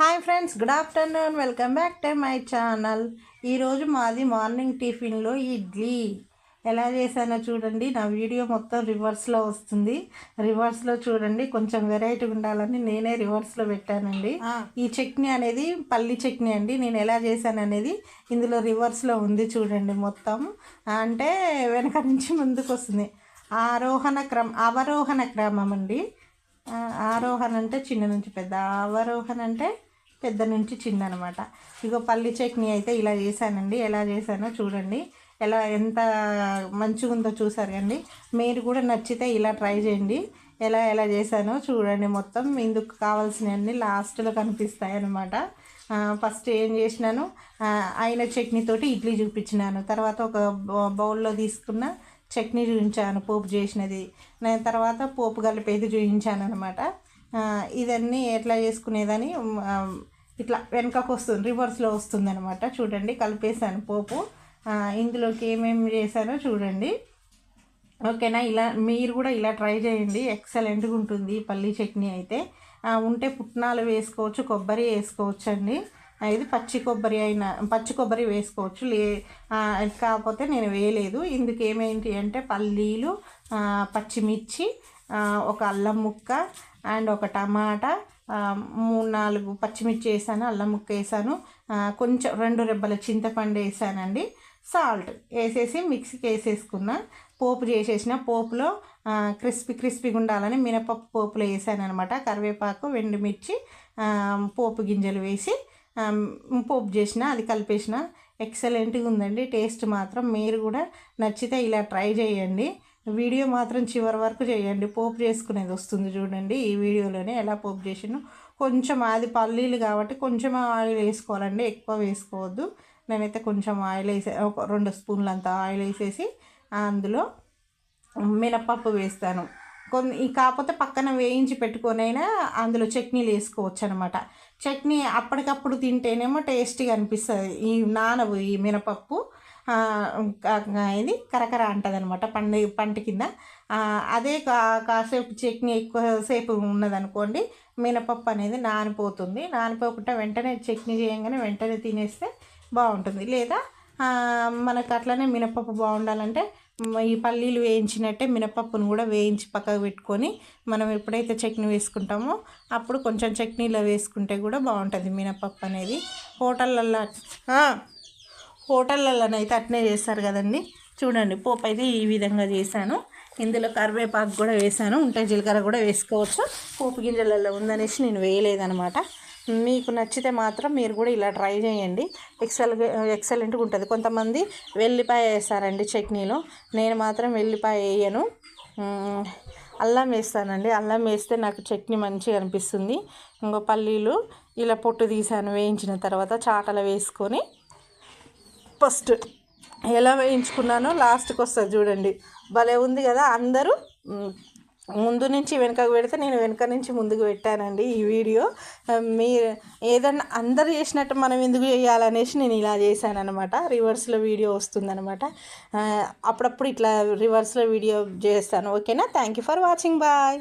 Hi friends good afternoon welcome back to my channel ఈరోజు మాది morning టిఫిన్లో idli. ఎలా చేశానో చూడండి. నా వీడియో మొత్తం రివర్స్లో వస్తుంది. రివర్స్లో చూడండి. కొంచెం వెరైటీ ఉండాలని నేనే రివర్స్లో పెట్టానండి. ఈ చట్నీ అనేది పల్లి చట్నీ అండి. నేను ఎలా చేశాను అనేది ఇందులో రివర్స్లో ఉంది చూడండి మొత్తం. అంటే వెనక నుంచి ముందుకు వస్తుంది. ఆరోహణ క్రమ అవరోహణ క్రమం అండి. ఆరోహణ అంటే చిన్న నుంచి పెద్ద. అవరోహణ అంటే పెద్ద నుంచి చిన్న అనమాట ఇగో పల్లి చట్నీ అయితే ఇలా చేశానండి. ఎలా చేశానో చూడండి. ఎలా ఎంత మంచిగా ఉందో చూసారు కండి మీరు కూడా నచ్చితే ఇలా ట్రై చేయండి. ఎలా ఎలా చేశానో చూడండి మొత్తం. ఇందుకు కావాల్సినవన్నీ లాస్ట్లో కనిపిస్తాయనమాట ఫస్ట్ ఏం చేసినాను? ఆయన అయిన చట్నీతోటి ఇడ్లీ చూపించినాను. తర్వాత ఒక బౌల్లో తీసుకున్న చట్నీ చూపించాను పోపు చేసినది. నేను తర్వాత పోపు కలిపేది చూపించాను అనమాట ఇదన్నీ ఎట్లా చేసుకునేదని ఇట్లా వెనకకు వస్తుంది రివర్స్లో వస్తుంది అనమాట చూడండి కలిపేసాను పోపు. ఇందులోకి ఏమేమి చేశానో చూడండి. ఓకేనా? ఇలా మీరు కూడా ఇలా ట్రై చేయండి. ఎక్సలెంట్గా ఉంటుంది ఈ పల్లీ చట్నీ అయితే. ఉంటే పుట్నాలు వేసుకోవచ్చు కొబ్బరి వేసుకోవచ్చు అండి ఇది పచ్చి కొబ్బరి అయినా పచ్చి కొబ్బరి వేసుకోవచ్చు. లే కాకపోతే నేను వేయలేదు. ఇందుకు ఏమేంటి అంటే పల్లీలు పచ్చిమిర్చి ఒక అల్లం ముక్క అండ్ ఒక టమాటా మూడు నాలుగు పచ్చిమిర్చి వేసాను అల్లం ముక్క వేసాను కొంచెం రెండు రెబ్బల చింతపండు వేసానండి. సాల్ట్ వేసేసి మిక్సీకి వేసేసుకున్న పోపు చేసేసిన పోపులో క్రిస్పీ క్రిస్పీగా ఉండాలని మినపప్పు పోపులో వేసాను అనమాట కరివేపాకు ఎండుమిర్చి పోపు గింజలు వేసి పోపు చేసిన అది కలిపేసిన. ఎక్సలెంట్గా ఉందండి టేస్ట్ మాత్రం. మీరు కూడా నచ్చితే ఇలా ట్రై చేయండి. వీడియో మాత్రం చివరి వరకు చేయండి. పోపు చేసుకునేది వస్తుంది చూడండి. ఈ వీడియోలోనే ఎలా పోపు చేసిను కొంచెం అది పల్లీలు కాబట్టి కొంచెం ఆయిల్ వేసుకోవాలండి. ఎక్కువ వేసుకోవద్దు. నేనైతే కొంచెం ఆయిల్ వేసే ఒక రెండు స్పూన్లు అంత ఆయిల్ వేసేసి అందులో మినపప్పు వేస్తాను. కొన్ని కాకపోతే పక్కన వేయించి పెట్టుకొనైనా అందులో చట్నీలు వేసుకోవచ్చు అనమాట చట్నీ అప్పటికప్పుడు తింటేనేమో టేస్టీగా అనిపిస్తుంది. ఈ నానవు ఈ మినపప్పు. ఇది కరకర అంటుంది అనమాట పండు పంట కింద. అదే కా కాసేపు చట్నీ ఎక్కువసేపు ఉన్నదనుకోండి మినపప్పు అనేది నానిపోతుంది. నానిపోకుండా వెంటనే చట్నీ చేయంగానే వెంటనే తినేస్తే బాగుంటుంది. లేదా మనకు అట్లనే మినపప్పు బాగుండాలంటే ఈ పల్లీలు వేయించినట్టే మినపప్పును కూడా వేయించి పక్కకు పెట్టుకొని మనం ఎప్పుడైతే చట్నీ వేసుకుంటామో అప్పుడు కొంచెం చట్నీలో వేసుకుంటే కూడా బాగుంటుంది మినపప్పు అనేది. హోటళ్ళల్లో హోటళ్ళలోనైతే అట్నే చేస్తారు కదండి. చూడండి పోపు అయితే ఈ విధంగా చేశాను. ఇందులో కరివేపాకు కూడా వేసాను ఉంటే జీలకర్ర కూడా వేసుకోవచ్చు. పోపు గింజలలో ఉందనేసి నేను వేయలేదనమాట. మీకు నచ్చితే మాత్రం మీరు కూడా ఇలా ట్రై చేయండి. ఎక్సల్ ఎక్సలెంట్గా ఉంటుంది. కొంతమంది వెల్లిపాయ వేస్తారండి చట్నీలో. నేను మాత్రం వెల్లిపాయ వేయను. అల్లం వేస్తానండి. అల్లం వేస్తే నాకు చట్నీ మంచిగా అనిపిస్తుంది. ఇంకో పల్లీలు ఇలా పొట్టు తీసాను వేయించిన తర్వాత చాటలు వేసుకొని ఫస్ట్ ఎలా వేయించుకున్నానో లాస్ట్కి వస్తుంది చూడండి. భలే ఉంది కదా అందరూ. ముందు నుంచి వెనుకకు పెడితే నేను వెనక నుంచి ముందుకు పెట్టానండి ఈ వీడియో. మీరు ఏదన్నా అందరు చేసినట్టు మనం ఎందుకు చేయాలనేసి నేను ఇలా చేశాను అనమాట రివర్స్లో వీడియో వస్తుందనమాట అప్పుడప్పుడు ఇట్లా రివర్స్లో వీడియో చేస్తాను. ఓకేనా? Thank you for watching. Bye.